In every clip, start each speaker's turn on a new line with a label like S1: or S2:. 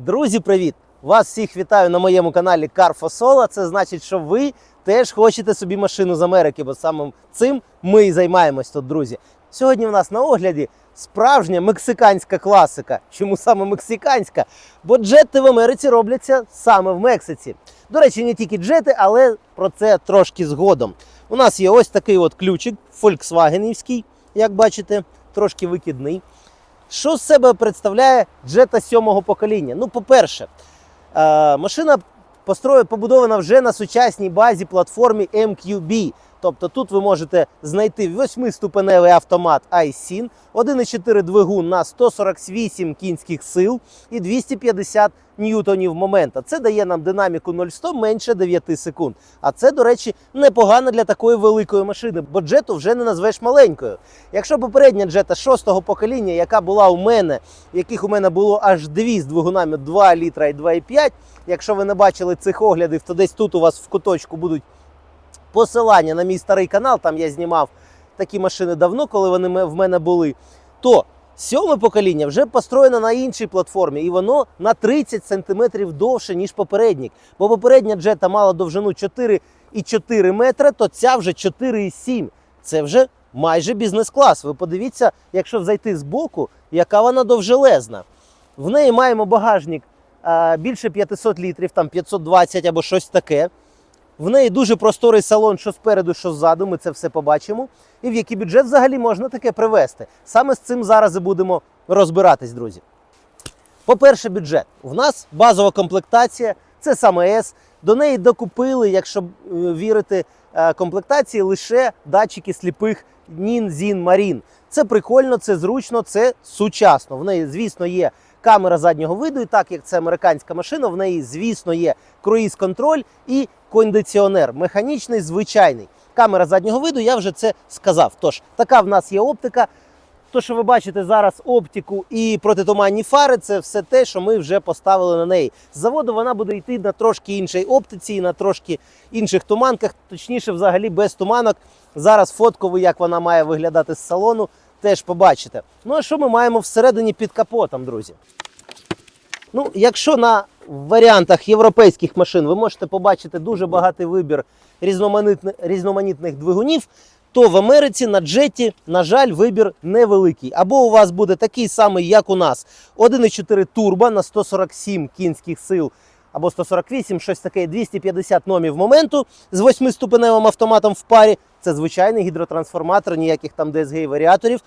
S1: Друзі, привіт! Вас всіх вітаю на моєму каналі Carfosola. Це значить, що ви теж хочете собі машину з Америки, бо саме цим ми і займаємось тут, друзі. Сьогодні в нас на огляді справжня мексиканська класика. Чому саме мексиканська? Бо джети в Америці робляться саме в Мексиці. До речі, не тільки джети, але про це трошки згодом. У нас є ось такий от ключик фольксвагенівський, як бачите, трошки викидний. Що з себе представляє джета сьомого покоління? Ну, по-перше, е, машина построю побудована вже на сучасній базі платформі MQB. Тобто тут ви можете знайти 8-ступеневий автомат iSyn, 1,4 двигун на 148 кінських сил і 250 ньютонів момента. Це дає нам динаміку 0-100 менше 9 секунд. А це, до речі, непогано для такої великої машини, бо джету вже не назвеш маленькою. Якщо попередня джета шостого покоління, яка була у мене, яких у мене було аж дві з двигунами 2 літра і 2,5, якщо ви не бачили цих оглядів, то десь тут у вас в куточку будуть посилання на мій старий канал. Там я знімав такі машини давно, коли вони в мене були. То сьоме покоління вже построєно на іншій платформі, і воно на 30 см довше, ніж попередник. Бо попередня джета мала довжину 4,4 метри, то ця вже 4,7. Це вже майже бізнес-клас. Ви подивіться, якщо зайти з боку, яка вона довжелезна. В неї маємо багажник більше 500 літрів, там 520 або щось таке. В неї дуже просторий салон, що спереду, що ззаду. Ми це все побачимо. І в який бюджет взагалі можна таке привезти. Саме з цим зараз і будемо розбиратись, друзі. По-перше, бюджет. У нас базова комплектація, це саме S. До неї докупили, якщо е, вірити е, комплектації, лише датчики сліпих NIN, ZIN, Marine. Це прикольно, це зручно, це сучасно. В неї, звісно, є камера заднього виду, і так як це американська машина, в неї, звісно, є круїз-контроль і кондиціонер. Механічний, звичайний. Камера заднього виду, я вже це сказав. Тож, така в нас є оптика. То, що ви бачите зараз оптику і протитуманні фари, це все те, що ми вже поставили на неї. З заводу вона буде йти на трошки іншій оптиці і на трошки інших туманках, точніше, взагалі без туманок. Зараз фотку ви, як вона має виглядати з салону, теж побачите. Ну а що ми маємо всередині під капотом, друзі? Ну, якщо на варіантах європейських машин ви можете побачити дуже багатий вибір різноманітних, двигунів, то в Америці на джеті, на жаль, вибір невеликий. Або у вас буде такий самий, як у нас: 1,4 турбо на 147 кінських сил. Або 148, щось таке, 250 номів моменту з 8-ступеневим автоматом в парі. Це звичайний гідротрансформатор, ніяких там DSG варіаторів.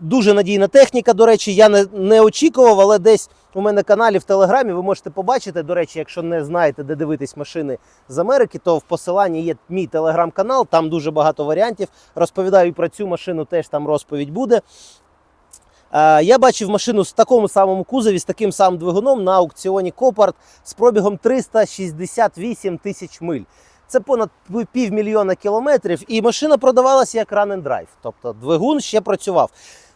S1: Дуже надійна техніка. До речі, я не, не очікував, але десь у мене на каналі в Телеграмі ви можете побачити. До речі, якщо не знаєте, де дивитись машини з Америки, то в посиланні є мій телеграм-канал, там дуже багато варіантів. Розповідаю про цю машину, теж там розповідь буде. Е, Я бачив машину в такому самому кузові, з таким самим двигуном на аукціоні Копарт з пробігом 368 тисяч миль. Це понад півмільйона кілометрів, і машина продавалася як run and drive. Тобто двигун ще працював.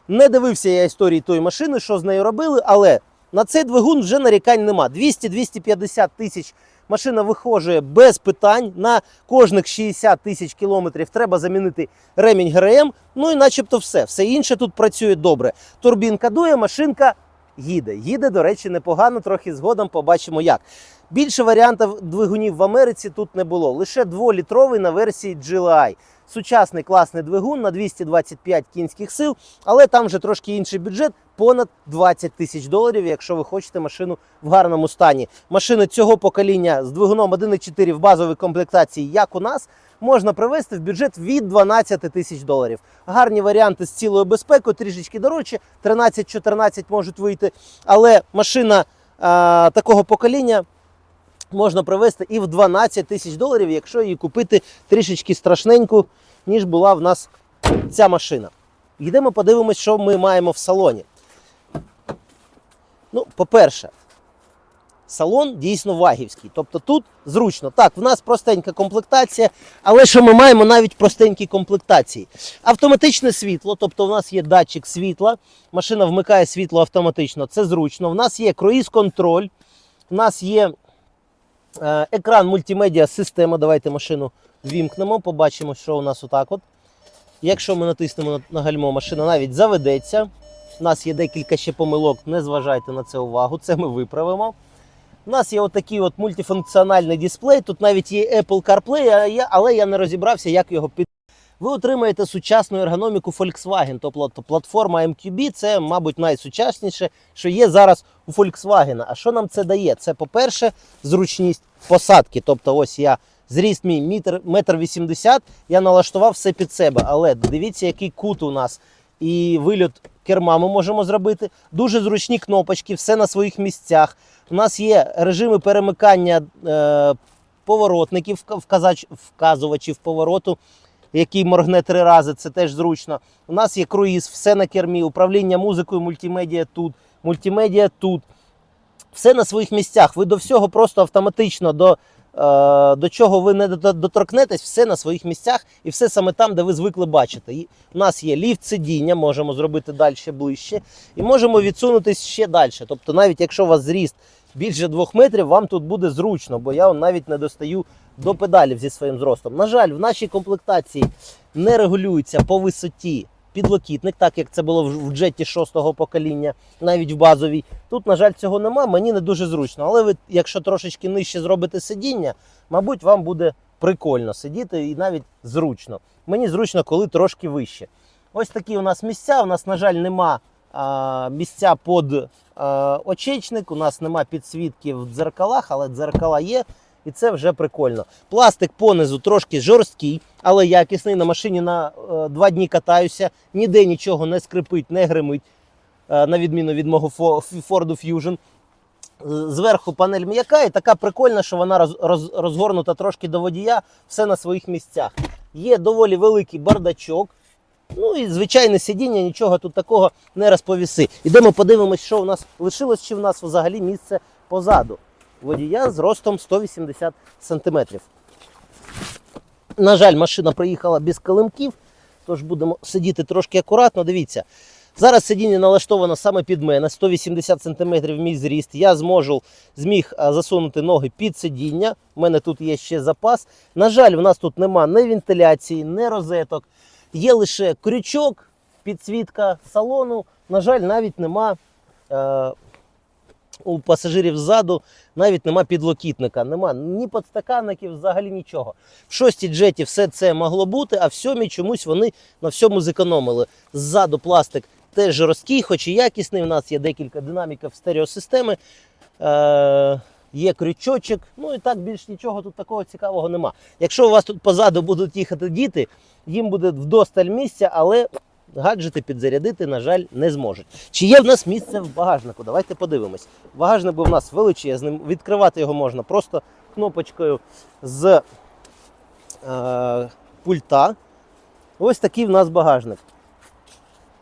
S1: Не дивився я історії тої машини, що з нею робили, але на цей двигун вже нарікань нема. 200-250 тисяч машина вихожує без питань. На кожних 60 тисяч кілометрів треба замінити ремінь ГРМ. Ну і начебто все. Все інше тут працює добре. Турбінка дує, машинка їде. Їде, до речі, непогано, трохи згодом побачимо як. Більше варіантів двигунів в Америці тут не було. Лише дволітровий на версії GLI. Сучасний класний двигун на 225 кінських сил, але там вже трошки інший бюджет, понад 20 тисяч доларів, якщо ви хочете машину в гарному стані. Машини цього покоління з двигуном 1.4 в базовій комплектації, як у нас, можна привезти в бюджет від 12 тисяч доларів. Гарні варіанти з цілою безпекою, трішечки дорожче, 13-14 можуть вийти. Але машина а, такого покоління можна привезти і в 12 тисяч доларів, якщо її купити трішечки страшненьку, ніж була в нас ця машина. Йдемо подивимось, що ми маємо в салоні. Ну, по-перше, салон дійсно вагівський. Тобто тут зручно. Так, в нас простенька комплектація, але що ми маємо навіть в простенькій комплектації? Автоматичне світло, тобто в нас є датчик світла, машина вмикає світло автоматично, це зручно. В нас є круїз-контроль, в нас є е, екран мультимедіа система. Давайте машину вімкнемо, побачимо, що у нас отак от. Якщо ми натиснемо на- на гальмо, машина навіть заведеться. У нас є декілька ще помилок, не зважайте на це увагу, це ми виправимо. У нас є отакий от мультифункціональний дисплей. Тут навіть є Apple CarPlay, але я не розібрався, як його під. Ви отримаєте сучасну ергономіку Volkswagen, тобто платформа MQB це, мабуть, найсучасніше, що є зараз у Volkswagen. А що нам це дає? Це, по-перше, зручність посадки. Тобто, ось я зріст мій метр, вісімдесят, я налаштував все під себе. Але дивіться, який кут у нас. І вильот керма ми можемо зробити. Дуже зручні кнопочки, все на своїх місцях. У нас є режими перемикання е, поворотників, вказач, вказувачів повороту, який моргне три рази, це теж зручно. У нас є круїз, все на кермі, управління музикою, мультимедіа тут, мультимедіа тут. Все на своїх місцях. Ви до всього просто автоматично до, до чого ви не доторкнетесь, все на своїх місцях і все саме там, де ви звикли бачити. І у нас є ліфт сидіння, можемо зробити далі ближче, і можемо відсунутись ще далі. Тобто, навіть якщо у вас зріст більше двох метрів, вам тут буде зручно, бо я навіть не достаю до педалів зі своїм зростом. На жаль, в нашій комплектації не регулюється по висоті підлокітник, так як це було в джеті шостого покоління, навіть в базовій. Тут, на жаль, цього нема, мені не дуже зручно. Але ви, якщо трошечки нижче зробите сидіння, мабуть, вам буде прикольно сидіти і навіть зручно. Мені зручно, коли трошки вище. Ось такі у нас місця. У нас, на жаль, нема а, місця під а, очечник, у нас нема підсвітки в дзеркалах, але дзеркала є. І це вже прикольно. Пластик понизу трошки жорсткий, але якісний. На машині на е, два дні катаюся, ніде нічого не скрипить, не гримить, е, на відміну від мого Ford Fusion. Зверху панель м'яка і така прикольна, що вона роз, роз, розгорнута трошки до водія, все на своїх місцях. Є доволі великий бардачок. Ну і звичайне сидіння, нічого тут такого не розповіси. Ідемо подивимось, що у нас лишилось, чи в нас взагалі місце позаду. Водія з ростом 180 см. На жаль, машина приїхала без килимків, тож будемо сидіти трошки акуратно. Дивіться. Зараз сидіння налаштовано саме під мене, 180 см мій зріст. Я зможу зміг засунути ноги під сидіння. У мене тут є ще запас. На жаль, в нас тут нема ні вентиляції, ні розеток. Є лише крючок, підсвітка салону. На жаль, навіть нема е, у пасажирів ззаду, навіть нема підлокітника, нема ні подстаканників, взагалі нічого. В шостій джеті все це могло бути, а в сьомій чомусь вони на всьому зекономили. Ззаду пластик теж жорсткий, хоч і якісний. У нас є декілька динаміків стереосистеми. Е, Є крючочок, ну і так більш нічого тут такого цікавого нема. Якщо у вас тут позаду будуть їхати діти, їм буде вдосталь місця, але гаджети підзарядити, на жаль, не зможуть. Чи є в нас місце в багажнику? Давайте подивимось. Багажник був у нас величезним, відкривати його можна просто кнопочкою з е, пульта. Ось такий в нас багажник.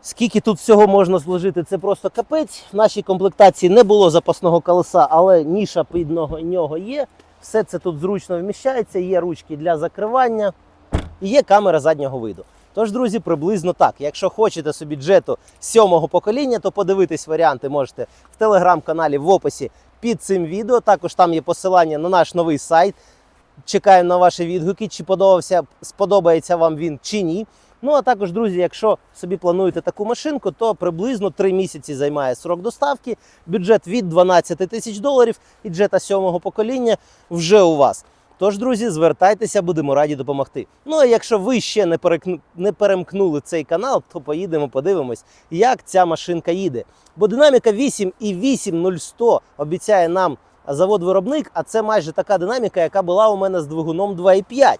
S1: Скільки тут всього можна зложити, це просто капець. В нашій комплектації не було запасного колеса, але ніша під нього- є. Все це тут зручно вміщається, є ручки для закривання і є камера заднього виду. Тож, друзі, приблизно так. Якщо хочете собі джету сьомого покоління, то подивитись варіанти можете в телеграм-каналі в описі під цим відео. Також там є посилання на наш новий сайт. Чекаємо на ваші відгуки, чи подобався, сподобається вам він чи ні. Ну а також, друзі, якщо собі плануєте таку машинку, то приблизно 3 місяці займає срок доставки, бюджет від 12 тисяч доларів і джета сьомого покоління вже у вас. Тож, друзі, звертайтеся, будемо раді допомогти. Ну а якщо ви ще не, перекну... не перемкнули цей канал, то поїдемо, подивимось, як ця машинка їде. Бо динаміка 8 і 8100 обіцяє нам завод-виробник, а це майже така динаміка, яка була у мене з двигуном 2,5.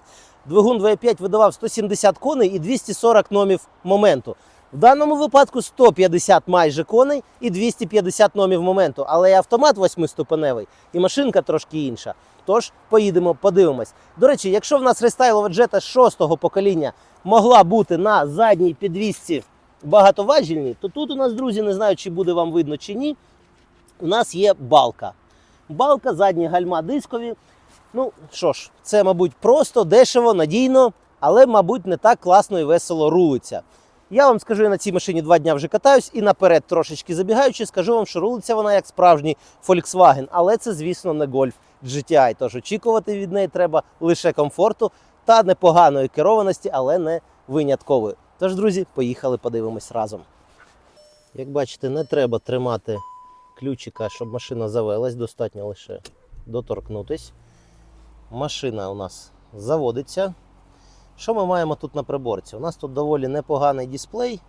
S1: Двигун 2,5 видавав 170 коней і 240 номів моменту. В даному випадку 150 майже коней і 250 номів моменту, але і автомат восьмиступеневий, і машинка трошки інша. Тож поїдемо, подивимось. До речі, якщо в нас рестайлова джета шостого покоління могла бути на задній підвісці багатоважільній, то тут у нас, друзі, не знаю, чи буде вам видно чи ні. У нас є балка. Балка, задні гальма дискові. Ну що ж, це, мабуть, просто, дешево, надійно, але, мабуть, не так класно і весело рулиться. Я вам скажу, я на цій машині два дня вже катаюсь і наперед трошечки забігаючи, скажу вам, що рулиться вона як справжній Volkswagen, але це, звісно, не Golf GTI. Тож очікувати від неї треба лише комфорту та непоганої керованості, але не виняткової. Тож, друзі, поїхали, подивимось разом. Як бачите, не треба тримати ключика, щоб машина завелась, достатньо лише доторкнутись. Машина у нас заводиться. Що ми маємо тут на приборці? У нас тут доволі непоганий дисплей,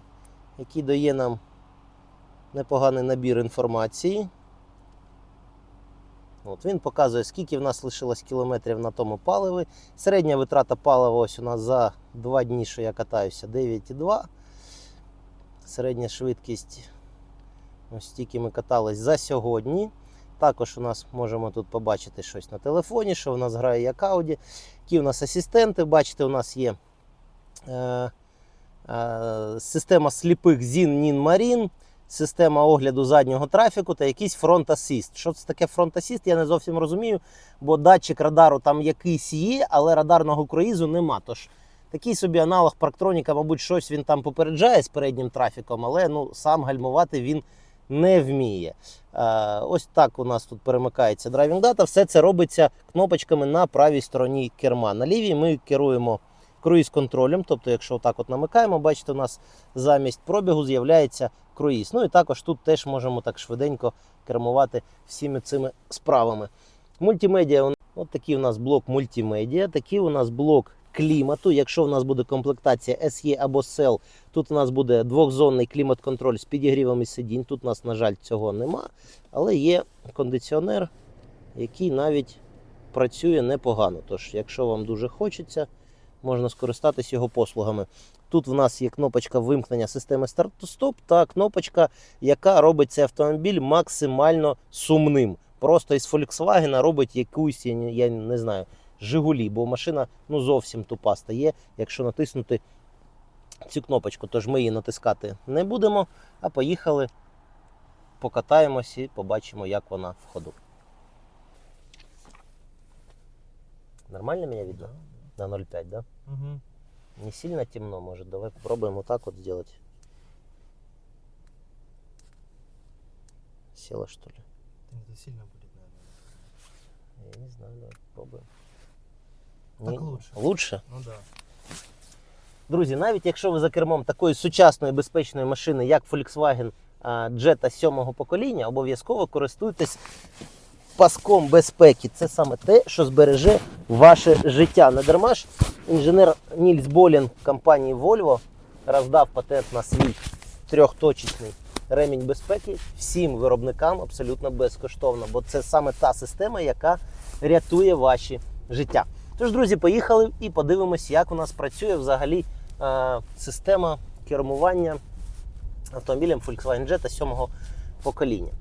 S1: який дає нам непоганий набір інформації. От Він показує, скільки в нас лишилось кілометрів на тому паливі. Середня витрата палива ось у нас за 2 дні, що я катаюся, 9,2. Середня швидкість, ось стільки ми катались за сьогодні. Також у нас можемо тут побачити щось на телефоні, що в нас грає як ауді. Які у нас асистенти. Бачите, у нас є е, е, система сліпих ZIN NIN Marine, система огляду заднього трафіку та якийсь фронт асіст. Що це таке фронт асіст, я не зовсім розумію, бо датчик радару там якийсь є, але радарного круїзу нема. Тож такий собі аналог парктроніка, мабуть, щось він там попереджає з переднім трафіком, але ну, сам гальмувати він не вміє. Е, ось так у нас тут перемикається драйвінг дата. Все це робиться кнопочками на правій стороні керма. На лівій ми керуємо круїз контролем. Тобто, якщо так от намикаємо, бачите, у нас замість пробігу з'являється круїз. Ну і також тут теж можемо так швиденько кермувати всіми цими справами. Мультимедіа, от такий у нас блок мультимедіа, такий у нас блок клімату. Якщо у нас буде комплектація SE або SEL, тут у нас буде двохзонний клімат-контроль з підігрівами сидінь. Тут у нас, на жаль, цього нема, але є кондиціонер, який навіть працює непогано. Тож, якщо вам дуже хочеться, можна скористатись його послугами. Тут в нас є кнопочка вимкнення системи старт-стоп та кнопочка, яка робить цей автомобіль максимально сумним. Просто із Volkswagen робить якусь, я не- знаю, Жигулі, бо машина ну, зовсім тупа стає, якщо натиснути цю кнопочку. Тож ми її натискати не будемо, а поїхали, покатаємось і побачимо, як вона в ходу. Нормально мене видно? На 0,5, да?
S2: Угу.
S1: Не сильно темно, может. Давай попробуем вот так вот сделать. Села что ли?
S2: Это сильно будет, наверное.
S1: Я не знаю, давай попробуем.
S2: Так лучше.
S1: Лучше?
S2: Ну да.
S1: Друзі, навіть якщо ви за кермом такої сучасної безпечної машини, як Volkswagen Jetta 7 покоління, обов'язково користуйтесь паском безпеки. Це саме те, що збереже ваше життя. Не дарма ж інженер Нільс Болін компанії Volvo роздав патент на свій трьохточечний ремінь безпеки всім виробникам абсолютно безкоштовно, бо це саме та система, яка рятує ваші життя. Тож, друзі, поїхали і подивимось, як у нас працює взагалі система кермування автомобілем Volkswagen Jetta 7 покоління.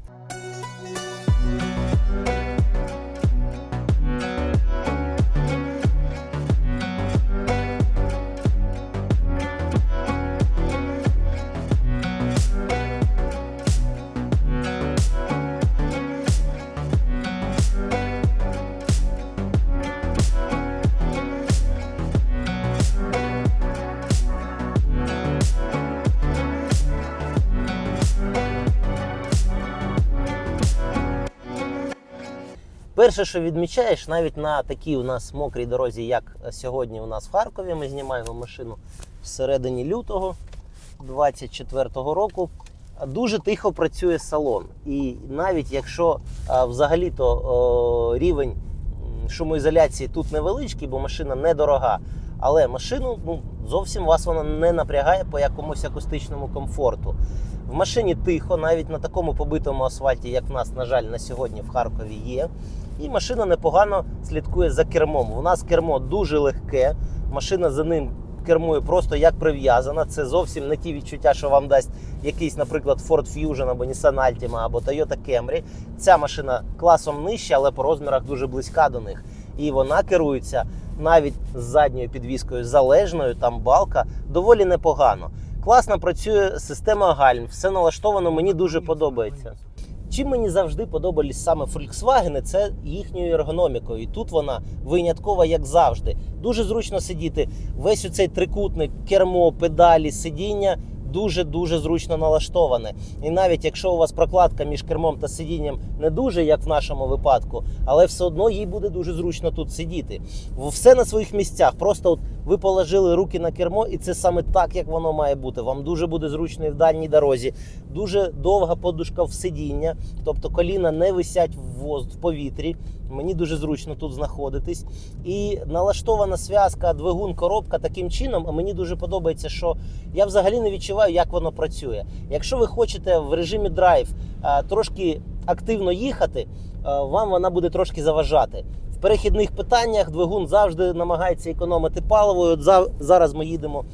S1: Перше, що відмічаєш, навіть на такій у нас мокрій дорозі, як сьогодні у нас в Харкові, ми знімаємо машину всередині лютого 24-го року. Дуже тихо працює салон. І навіть якщо взагалі-то рівень шумоізоляції тут невеличкий, бо машина недорога, але машину ну, зовсім вас вона не напрягає по якомусь акустичному комфорту. В машині тихо, навіть на такому побитому асфальті, як в нас, на жаль, на сьогодні в Харкові є. І машина непогано слідкує за кермом. У нас кермо дуже легке, машина за ним кермує просто як прив'язана. Це зовсім не ті відчуття, що вам дасть якийсь, наприклад, Ford Fusion або Nissan Altima або Toyota Camry. Ця машина класом нижча, але по розмірах дуже близька до них. І вона керується навіть з задньою підвіскою залежною, там балка доволі непогано. Класно працює система гальм, все налаштовано, мені дуже подобається. Чим мені завжди подобались саме Volkswagen, це їхньою ергономікою. І тут вона виняткова, як завжди. Дуже зручно сидіти. Весь оцей трикутник, кермо, педалі, сидіння дуже дуже зручно налаштоване. І навіть якщо у вас прокладка між кермом та сидінням не дуже, як в нашому випадку, але все одно їй буде дуже зручно тут сидіти. Все на своїх місцях. Просто от ви положили руки на кермо, і це саме так, як воно має бути. Вам дуже буде зручно і в дальній дорозі. Дуже довга подушка в сидіння, тобто коліна не висять в воз- в повітрі. Мені дуже зручно тут знаходитись. І налаштована зв'язка двигун, коробка таким чином. Мені дуже подобається, що я взагалі не відчуваю, як воно працює. Якщо ви хочете в режимі драйв трошки активно їхати, вам вона буде трошки заважати. В перехідних питаннях двигун завжди намагається економити паливо. От зараз ми їдемо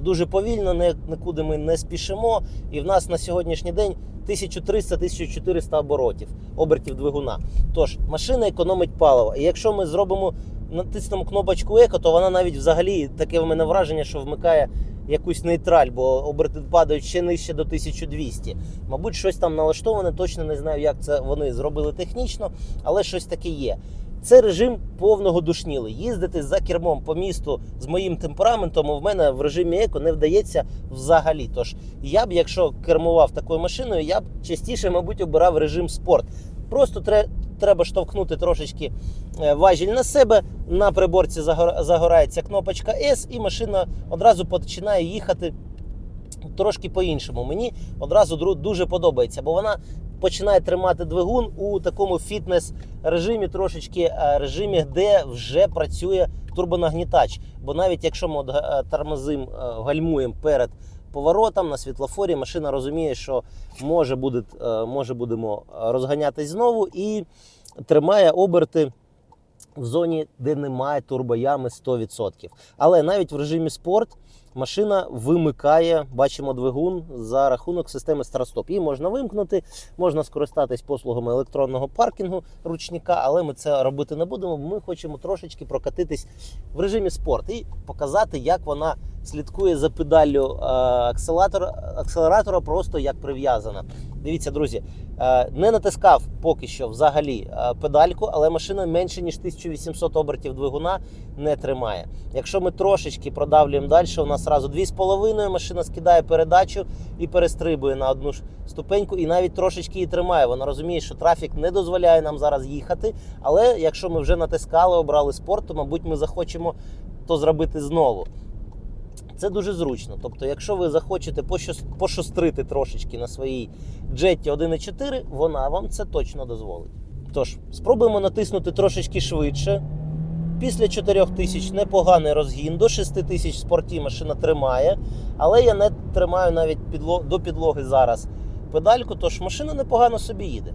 S1: дуже повільно, нікуди ми не спішимо. І в нас на сьогоднішній день 1300-1400 оборотів, обертів двигуна. Тож машина економить паливо. І якщо ми зробимо натиснемо кнопочку еко, то вона навіть взагалі таке в мене враження, що вмикає якусь нейтраль, бо оберти падають ще нижче до 1200. Мабуть, щось там налаштоване, точно не знаю, як це вони зробили технічно, але щось таке є. Це режим повного душніли. Їздити за кермом по місту з моїм темпераментом у мене в режимі еко не вдається взагалі. Тож я б, якщо кермував такою машиною, я б частіше, мабуть, обирав режим спорт. Просто тре- треба штовхнути трошечки е, важіль на себе. На приборці загорається кнопочка S, і машина одразу починає їхати трошки по-іншому. Мені одразу дуже подобається, бо вона починає тримати двигун у такому фітнес-режимі, трошечки е, режимі, де вже працює турбонагнітач. Бо навіть якщо ми е, тормозим, е, гальмуємо перед поворотом на світлофорі, машина розуміє, що може, буде, може будемо розганятись знову і тримає оберти. В зоні, де немає турбоями 100%. Але навіть в режимі спорт машина вимикає, бачимо двигун за рахунок системи старостоп. Її можна вимкнути, можна скористатись послугами електронного паркінгу ручника, але ми це робити не будемо. Ми хочемо трошечки прокатитись в режимі спорт і показати, як вона слідкує за педаллю е, акселератора, просто як прив'язана. Дивіться, друзі, е, не натискав поки що взагалі е, педальку, але машина менше ніж 1800 обертів двигуна не тримає. Якщо ми трошечки продавлюємо далі, у нас одразу 2,5 машина скидає передачу і перестрибує на одну ступеньку, і навіть трошечки її тримає. Вона розуміє, що трафік не дозволяє нам зараз їхати. Але якщо ми вже натискали, обрали спорт, то мабуть ми захочемо то зробити знову. Це дуже зручно. Тобто, якщо ви захочете пошустрити трошечки на своїй джеті 1.4, вона вам це точно дозволить. Тож, спробуємо натиснути трошечки швидше. Після 4000 непоганий розгін, до 6000 в спорті машина тримає, але я не тримаю навіть підло- до підлоги зараз педальку, тож машина непогано собі їде.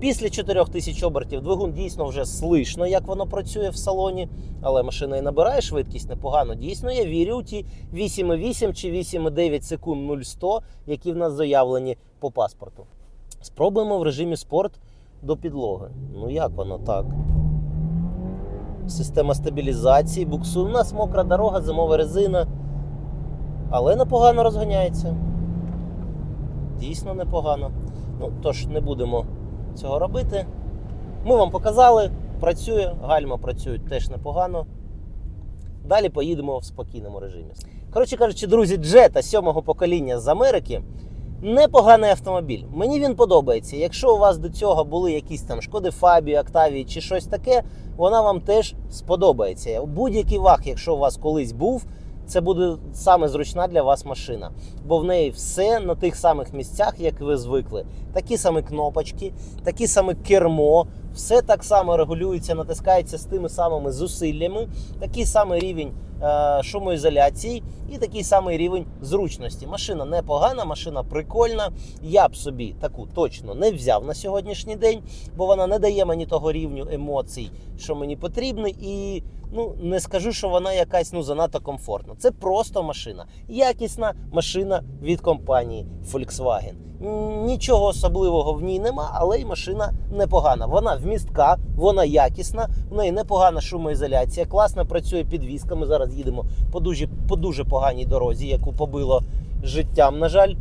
S1: Після 4000 обертів двигун дійсно вже слышно, як воно працює в салоні, але машина і набирає швидкість непогано. Дійсно, я вірю у ті 8,8 чи 8,9 секунд 0,100, які в нас заявлені по паспорту. Спробуємо в режимі спорт до підлоги. Ну як воно так? Система стабілізації, буксує. У нас мокра дорога, зимова резина. Але непогано розганяється. Дійсно непогано. Ну, тож не будемо цього робити. Ми вам показали, працює, гальма працюють теж непогано. Далі поїдемо в спокійному режимі. Коротше кажучи, друзі, Джета сьомого покоління з Америки непоганий автомобіль. Мені він подобається. Якщо у вас до цього були якісь там шкоди Фабії, Октавії чи щось таке, вона вам теж сподобається. Будь-який ваг, якщо у вас колись був, це буде саме зручна для вас машина. Бо в неї все на тих самих місцях, як ви звикли. Такі самі кнопочки, такі саме кермо, все так само регулюється, натискається з тими самими зусиллями, такий самий рівень шумоізоляції і такий самий рівень зручності. Машина непогана, машина прикольна. Я б собі таку точно не взяв на сьогоднішній день, бо вона не дає мені того рівню емоцій, що мені потрібно, і ну не скажу, що вона якась ну занадто комфортна. Це просто машина, якісна машина від компанії Volkswagen. Нічого особливого в ній нема, але й машина непогана. Вона вмістка, вона якісна, в неї непогана шумоізоляція, класно працює підвізка. Ми зараз їдемо по дуже, по дуже поганій дорозі, яку побило життям, на жаль.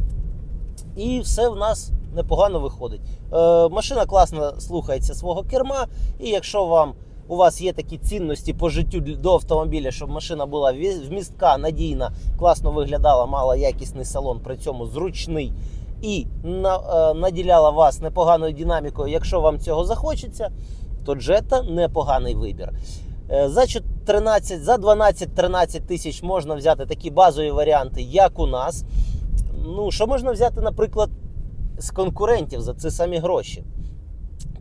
S1: І все в нас непогано виходить. Е, машина класно слухається свого керма, і якщо вам у вас є такі цінності по життю до автомобіля, щоб машина була вмістка, надійна, класно виглядала, мала якісний салон, при цьому зручний і е, наділяла вас непоганою динамікою, якщо вам цього захочеться, то Jetta непоганий вибір. Е, За 13, за 12-13 тисяч можна взяти такі базові варіанти, як у нас. Ну, що можна взяти, наприклад, з конкурентів за ці самі гроші?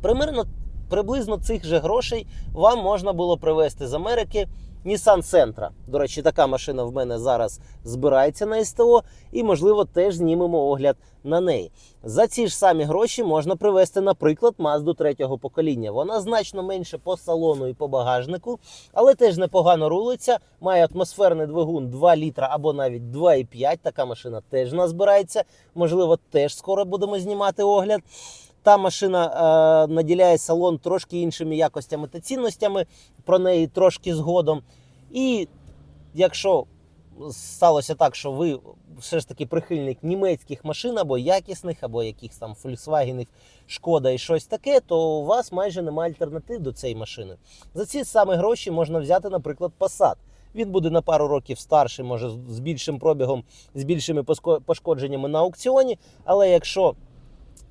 S1: Примерно приблизно цих же грошей вам можна було привезти з Америки Nissan Sentra. До речі, така машина в мене зараз збирається на СТО, і, можливо, теж знімемо огляд на неї. За ці ж самі гроші можна привезти, наприклад, Mazda третього покоління. Вона значно менше по салону і по багажнику, але теж непогано рулиться. Має атмосферний двигун 2 літра або навіть 2,5. Така машина теж в нас збирається. Можливо, теж скоро будемо знімати огляд. Та машина е, наділяє салон трошки іншими якостями та цінностями. Про неї трошки згодом. І якщо сталося так, що ви все ж таки прихильник німецьких машин або якісних, або якихось там Volkswagen, Шкода і щось таке, то у вас майже немає альтернатив до цієї машини. За ці саме гроші можна взяти, наприклад, Passat. Він буде на пару років старший, може з більшим пробігом, з більшими пошкодженнями на аукціоні. Але якщо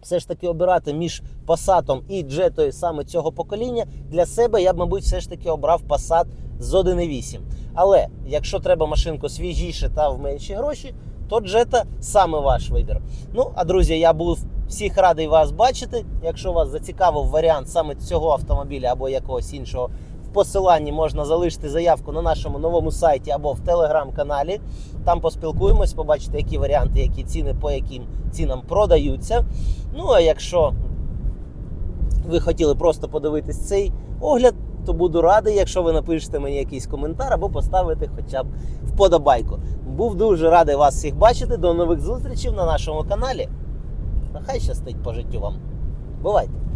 S1: все ж таки обирати між Passat і Jetою саме цього покоління, для себе я б, мабуть, все ж таки обрав Passat з 1.8. Але якщо треба машинку свіжіше та в менші гроші, то Jetta саме ваш вибір. Ну, а друзі, я був всіх радий вас бачити. Якщо вас зацікавив варіант саме цього автомобіля або якогось іншого, в посиланні можна залишити заявку на нашому новому сайті або в телеграм-каналі. Там поспілкуємось, побачите, які варіанти, які ціни, по яким цінам продаються. Ну а якщо ви хотіли просто подивитись цей огляд, то буду радий, якщо ви напишете мені якийсь коментар або поставите хоча б вподобайку. Був дуже радий вас всіх бачити. До нових зустрічей на нашому каналі. Нехай щастить по життю вам. Бувайте!